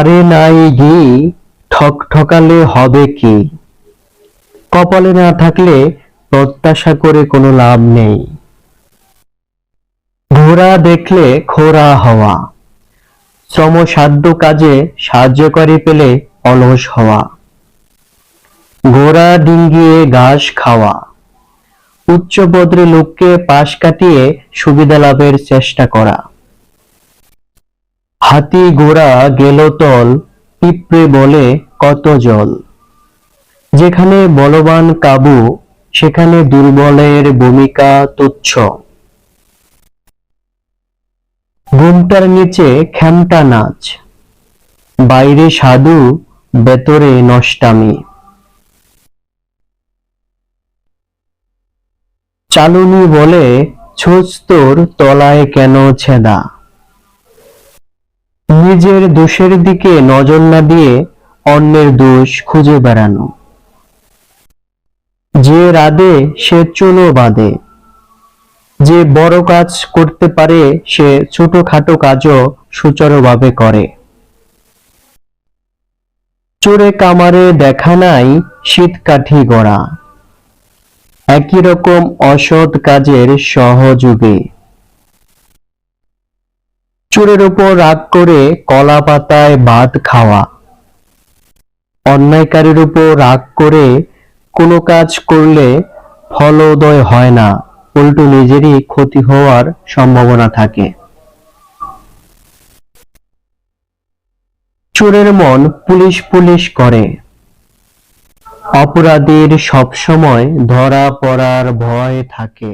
আরে নাই ঘি ঠক ঠকালে হবে কি? কপালে না থাকলে প্রত্যাশা করে কোনো লাভ নেই। ঘোড়া দেখলে খোরা হওয়া, শ্রমসাধ্য কাজে সাহায্যকারী পেলে অলস হওয়া, ঘোড়া ডিঙ্গিয়ে ঘাস খাওয়া উচ্চপদে লোককে পাশ কাটিয়ে সুবিধা লাভের চেষ্টা করা। হাতি ঘোড়া গেল তল, পিঁপড়ে বলে কত জল। যেখানে বলবান কাবু, সেখানে দুর্বলের ভূমিকা তুচ্ছ। ঘুমটার নিচে খ্যামটা নাচ। বাইরে সাধু, ভেতরে নষ্টামি। চালুনি বলে ছোস্তর তলায় কেন ছেদা? নিজের দোষের দিকে নজর না দিয়ে অন্যের দোষ খুঁজে বেড়ানো। যে রাধে, সে চুলো বাঁধে। যে বড় কাজ করতে পারে, সে ছোটখাটো কাজও সুচারুভাবে করে। চোরে কামারে দেখা নাই, শীতকাঠি গড়া। একই রকম অসৎ কাজের সহযোগে। চোরের উপর রাগ করে কলা পাতায় ভাত খাওয়া। অন্যায়কারীর উপর রাগ করে কোনো কাজ করলে ফলোদয় হয় না, উল্টো নিজেরই ক্ষতি হওয়ার সম্ভাবনা থাকে। চোরের মন পুলিশ পুলিশ করে। অপরাধীর সবসময় ধরা পড়ার ভয় থাকে।